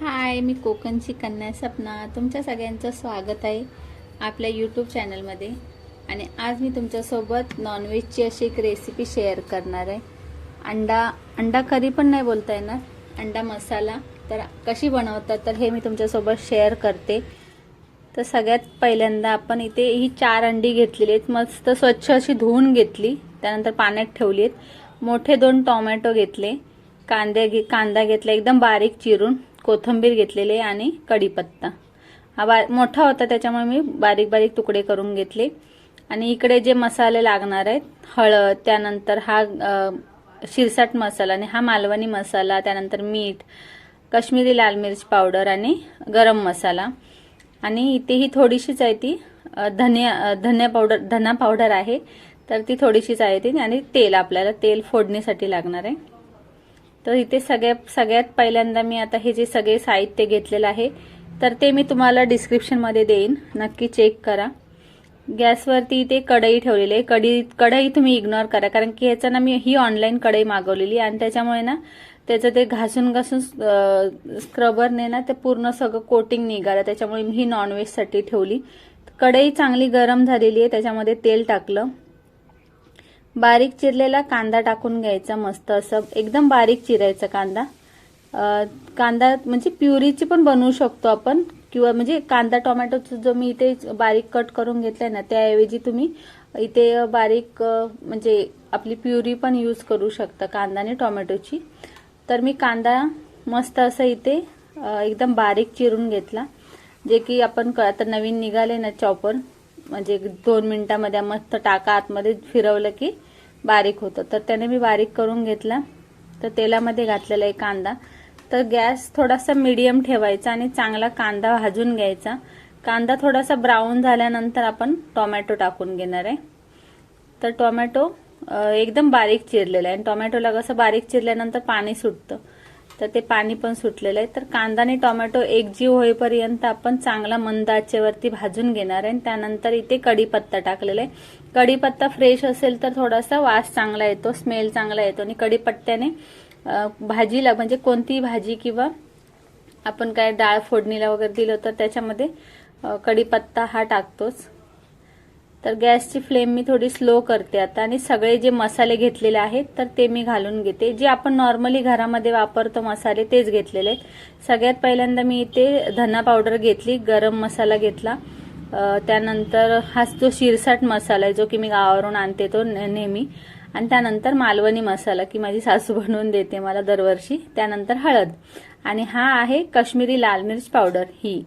हाय मी कोकणची कन्या सपना. तुमच्या सगळ्यांचं स्वागत आहे आपल्या यूट्यूब चॅनलमध्ये आणि आज मी तुमच्यासोबत नॉनव्हेजची अशी एक रेसिपी शेअर करणार आहे. अंडा अंडा करी पण नाही बोलता येणार अंडा मसाला. तर कशी बनवतात तर हे मी तुमच्यासोबत शेअर करते. तर सगळ्यात पहिल्यांदा आपण इथे ही चार अंडी घेतलेली आहेत. मस्त स्वच्छ अशी धुवून घेतली. त्यानंतर पाण्यात ठेवली आहेत. मोठे दोन टोमॅटो घेतले. कांदे घे कांदा घेतला एकदम बारीक चिरून कोथिंबीर घेतलेले आणि कढीपत्ता. हा बा मोठा होता त्याच्यामुळे मी बारीक बारीक तुकडे करून घेतले. आणि इकडे जे मसाले लागणार आहेत हळद त्यानंतर हा शिरसाट मसाला आणि हा मालवणी मसाला त्यानंतर मीठ कश्मीरी लाल मिरच पावडर आणि गरम मसाला. आणि इथे ही थोडीशीच आहे ती धनिया धनिया पावडर धना पावडर आहे तर ती थोडीशीच आहे ती आणि तेल आपल्याला तेल फोडणीसाठी लागणार आहे. तर इथे सगळ्या सगळ्यात पहिल्यांदा मी आता हे जे सगळे साहित्य घेतलेलं आहे तर ते मी तुम्हाला डिस्क्रिप्शनमध्ये देईन. नक्की चेक करा. गॅसवरती इथे कढई ठेवलेली आहे. कढी कढई तुम्ही इग्नोर करा कारण की ह्याचं ना मी ही ऑनलाईन कढई मागवलेली आणि त्याच्यामुळे ना त्याचं ते घासून घासून स्क्रबरने ना ते पूर्ण सगळं कोटिंग निघालं. त्याच्यामुळे मी ही नॉनव्हेजसाठी ठेवली. कढई चांगली गरम झालेली आहे. त्याच्यामध्ये तेल टाकलं. बारीक चिरलेला कांदा टाकून घ्यायचा मस्त असं एकदम बारीक चिरायचा कांदा. कांदा म्हणजे प्युरीची पण बनवू शकतो आपण किंवा म्हणजे कांदा टोमॅटोचा जो मी इथे बारीक कट करून घेतलाय ना त्याऐवजी तुम्ही इथे बारीक म्हणजे आपली प्युरी पण यूज करू शकता कांदा आणि टोमॅटोची. तर मी कांदा मस्त असं इथे एकदम बारीक चिरून घेतला. जे की आपण क- आता नवीन निघाले ना चॉपर म्हणजे दोन मिनिटामध्ये मस्त टाका आतमध्ये फिरवलं की बारीक होतं. तर त्याने मी बारीक करून घेतला. तर तेलामध्ये घातलेला आहे कांदा. तर गॅस थोडासा मिडियम ठेवायचा आणि चांगला कांदा भाजून घ्यायचा. कांदा थोडासा ब्राऊन झाल्यानंतर आपण टोमॅटो टाकून घेणार आहे. तर टोमॅटो एकदम बारीक चिरलेला आहे. आणि टोमॅटोला कसं बारीक चिरल्यानंतर पाणी सुटतं. तर ते पाणी पण सुटलेलं आहे. तर कांदा आणि टोमॅटो एकजीव होईपर्यंत आपण चांगला मंद आचेवरती भाजून घेणार आहे. आणि त्यानंतर इथे कढीपत्ता टाकलेला आहे. कढीपत्ता फ्रेश असेल तर थोडासा वास चांगला येतो स्मेल चांगला येतो. आणि कढीपत्त्याने भाजीला म्हणजे कोणतीही भाजी किंवा आपण काय डाळ फोडणीला वगैरे दिलं तर त्याच्यामध्ये कढीपत्ता हा टाकतोच. तर गॅसची फ्लेम मी थोडी स्लो करते आता आणि सगळे जे मसाले घेतलेले आहेत तर ते मी घालून घेते. जे आपण नॉर्मली घरामध्ये वापरतो मसाले तेच घेतलेले आहेत. सगळ्यात पहिल्यांदा मी इथे धना पावडर घेतली गरम मसाला घेतला. त्यानंतर हाच जो शिरसाट मसाला आहे जो की मी गावावरून आणते तो नेहमी. आणि त्यानंतर मालवणी मसाला की माझी सासू बनवून देते मला दरवर्षी. त्यानंतर हळद. आणि हा आहे काश्मीरी लाल मिर्च पावडर ही.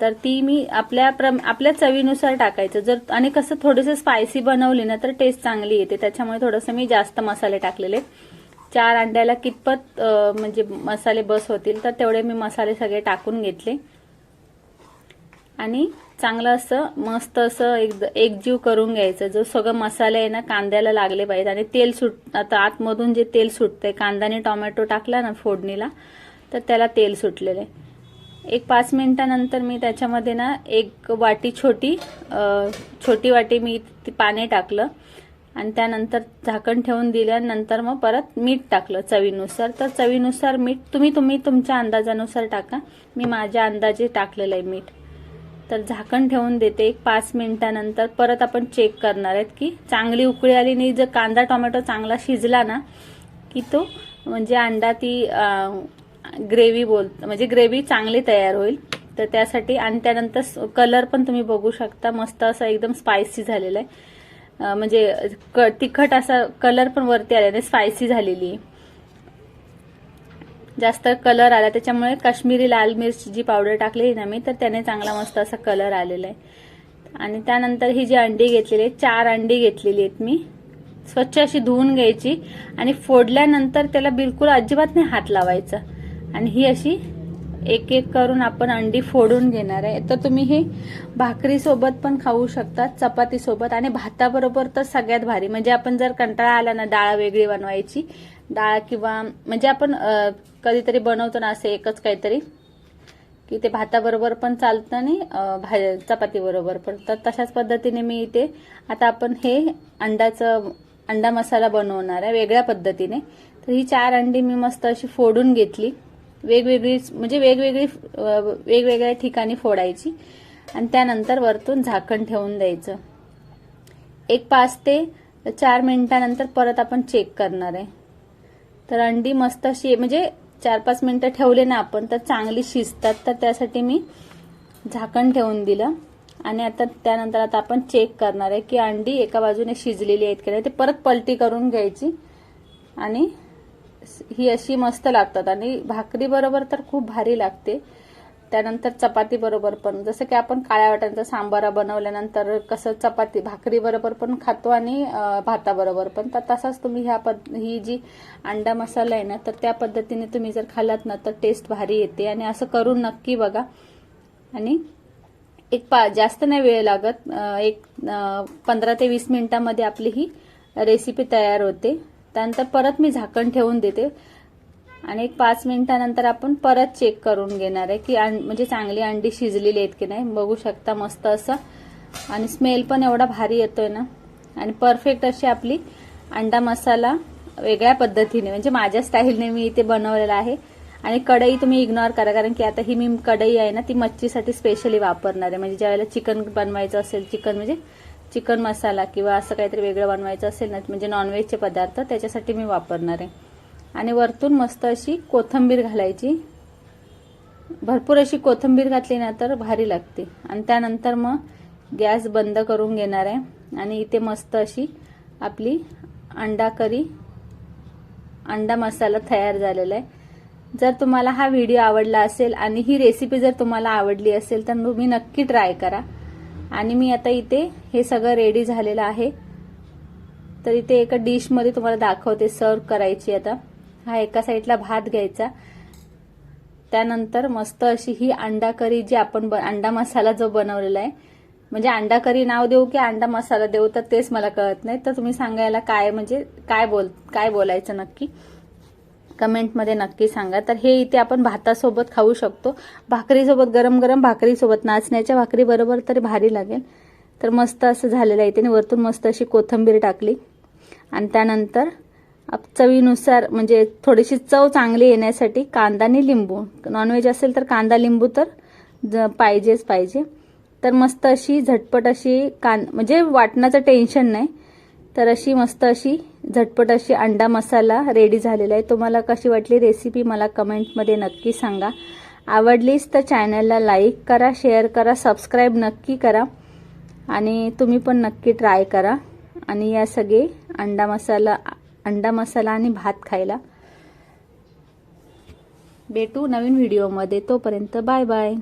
तर ती मी आपल्या प्रम आपल्या चवीनुसार टाकायचं. जर आणि कसं थोडंसं स्पायसी बनवली ना तर टेस्ट चांगली येते. त्याच्यामुळे थोडंसं मी जास्त मसाले टाकलेले. चार अंड्याला कितपत म्हणजे मसाले बस होतील तर तेवढे मी मसाले सगळे टाकून घेतले. आणि चांगलं असं मस्त असं एक एकजीव करून घ्यायचं. जो सगळं मसाले आहे ना कांद्याला लागले पाहिजे. आणि तेल सुट आता आतमधून जे तेल सुटतंय कांदा आणि टोमॅटो टाकला ना फोडणीला तर त्याला तेल सुटलेलं आहे. एक पाच मिनटानंतर मी त्याच्यामध्ये ना एक वाटी छोटी छोटी वाटी मी ती पाणी टाकलं. आणि त्यानंतर झाकण ठेवून दिल्यानंतर मग परत मीठ टाकलं चवीनुसार. तर चवीनुसार मीठ तुम्ही तुम्ही तुमच्या अंदाजानुसार टाका. मी माझ्या अंदाजे टाकलेलं आहे मीठ. तर झाकण ठेवून देते एक पाच मिनिटानंतर. परत आपण चेक करणार आहेत की चांगली उकळी आली नाही. जर कांदा टोमॅटो चांगला शिजला ना की तो म्हणजे अंडा ती ग्रेव्ही बोल म्हणजे ग्रेव्ही चांगली तयार होईल. तर त्यासाठी आणि त्यानंतर कलर पण तुम्ही बघू शकता. मस्त असा एकदम स्पायसी झालेला आहे. म्हणजे क- तिखट असा कलर पण वरती आलेला स्पायसी झालेली आहे. जास्त कलर आला. त्याच्यामुळे काश्मीरी लाल मिरची जी पावडर टाकलेली ना मी तर त्याने चांगला मस्त असा कलर आलेला आहे. आणि त्यानंतर ही जी अंडी घेतलेली आहे चार अंडी घेतलेली आहेत मी. स्वच्छ अशी धुवून घ्यायची. आणि फोडल्यानंतर त्याला बिलकुल अजिबात नाही हात लावायचा. आणि ही अशी एक एक करून आपण अंडी फोडून घेणार आहे. तर तुम्ही हे भाकरीसोबत पण खाऊ शकता चपातीसोबत आणि भाताबरोबर तर सगळ्यात भारी. म्हणजे आपण जर कंटाळा आला ना डाळ वेगळी बनवायची. डाळ किंवा म्हणजे आपण कधीतरी बनवतो ना असं एकच काहीतरी. की ते भाताबरोबर पण चालतं आणि भा चपातीबरोबर पण. तर तशाच पद्धतीने मी इथे आता आपण हे अंडाचं अंडा मसाला बनवणार आहे वेगळ्या पद्धतीने. तर ही चार अंडी मी मस्त अशी फोडून घेतली. वेगवेगळी म्हणजे वेगवेगळी वेगवेगळ्या ठिकाणी फोडायची. आणि त्यानंतर वरतून झाकण ठेवून द्यायचं. एक पाच ते चार मिनिटानंतर परत आपण चेक करणार आहे. तर अंडी मस्त अशी म्हणजे चार पाच मिनिटं ठेवले ना आपण तर चांगली शिजतात. तर त्यासाठी मी झाकण ठेवून दिलं. आणि आता त्यानंतर आता आपण चेक करणार आहे की अंडी एका बाजूने शिजलेली आहेत की नाही ते परत पलटी करून घ्यायची. आणि ही अशी मस्त लागतात. आणि भाकरी बरोबर तर खूप भारी लागते. त्यानंतर चपाती बरोबर पण. जसं की आपण काळ्या वाट्यांचा सांबारा बनवल्यानंतर कसं चपाती भाकरी बरोबर पण खातो आणि भाताबरोबर पण. तर तसाच तुम्ही ह्या पद ही जी अंडा मसाला आहे ना तर त्या पद्धतीने तुम्ही जर खाल्लात ना तर टेस्ट भारी येते. आणि असं करून नक्की बघा. आणि एक पा जास्त नाही वेळ लागत. एक पंधरा ते वीस मिनिटामध्ये आपली ही रेसिपी तयार होते. त्यानंतर परत मी झाकण ठेवून देते. आणि एक पाच मिनिटानंतर आपण परत चेक करून घेणार आहे की म्हणजे चांगली अंडी शिजलेली आहेत की नाही. बघू शकता मस्त असं. आणि स्मेल पण एवढा भारी येतोय ना. आणि परफेक्ट अशी आपली अंडा मसाला वेगळ्या पद्धतीने म्हणजे माझ्या स्टाईलने मी इथे बनवलेला आहे. आणि कढई तुम्ही इग्नोर करा कारण की आता ही मी कढई आहे ना ती मच्छीसाठी स्पेशली वापरणार आहे. म्हणजे ज्यावेळेला चिकन बनवायचं असेल चिकन म्हणजे चिकन मसाला किंवा असं काहीतरी वेगळं बनवायचं असेल ना म्हणजे नॉनव्हेजचे पदार्थ त्याच्यासाठी मी वापरणार आहे. आणि वरतून मस्त अशी कोथंबीर घालायची. भरपूर अशी कोथंबीर घातली ना तर भारी लागते. आणि त्यानंतर मग गॅस बंद करून घेणार आहे. आणि इथे मस्त अशी आपली अंडा करी अंडा मसाला तयार झालेला आहे. जर तुम्हाला हा व्हिडिओ आवडला असेल आणि ही रेसिपी जर तुम्हाला आवडली असेल तर तुम्ही नक्की ट्राय करा. आणि मी आता इथे हे सगळं रेडी झालेलं आहे. तर इथे एका डिशमध्ये तुम्हाला दाखवते सर्व करायची आता. हा एका साईडला भात घ्यायचा. त्यानंतर मस्त अशी ही अंडा करी जी आपण ब- अंडा मसाला जो बनवलेला आहे. म्हणजे अंडा करी नाव देऊ की अंडा मसाला देऊ तर तेच मला कळत नाही. तर तुम्ही सांगायला काय म्हणजे काय बोल काय बोलायचं नक्की? कमेंटमध्ये नक्की सांगा. तर हे इथे आपण भातासोबत खाऊ शकतो. भाकरीसोबत गरम गरम भाकरीसोबत नाचण्याच्या भाकरीबरोबर तरी भारी लागेल. तर मस्त असं झालेलं आहे त्याने वरतून मस्त अशी कोथंबीर टाकली. आणि त्यानंतर चवीनुसार म्हणजे थोडीशी चव चांगली येण्यासाठी कांदा आणि लिंबू. नॉनव्हेज असेल तर कांदा लिंबू तर ज- पाहिजेच पाहिजे. तर मस्त अशी झटपट अशी कां म्हणजे वाटण्याचं टेन्शन नाही. तर अशी मस्त अशी झटपट अशी अंडा मसाला रेडी झालेला आहे. तुम्हाला कशी वाटली रेसिपी मला कमेंटमध्ये नक्की सांगा. आवडलीच तर चॅनलला लाईक करा शेअर करा सबस्क्राईब नक्की करा. आणि तुम्ही पण नक्की ट्राय करा. आणि या सगळे अंडा मसाला अंडा मसाला आणि भात खायला. भेटू नवीन व्हिडिओमध्ये तोपर्यंत बाय बाय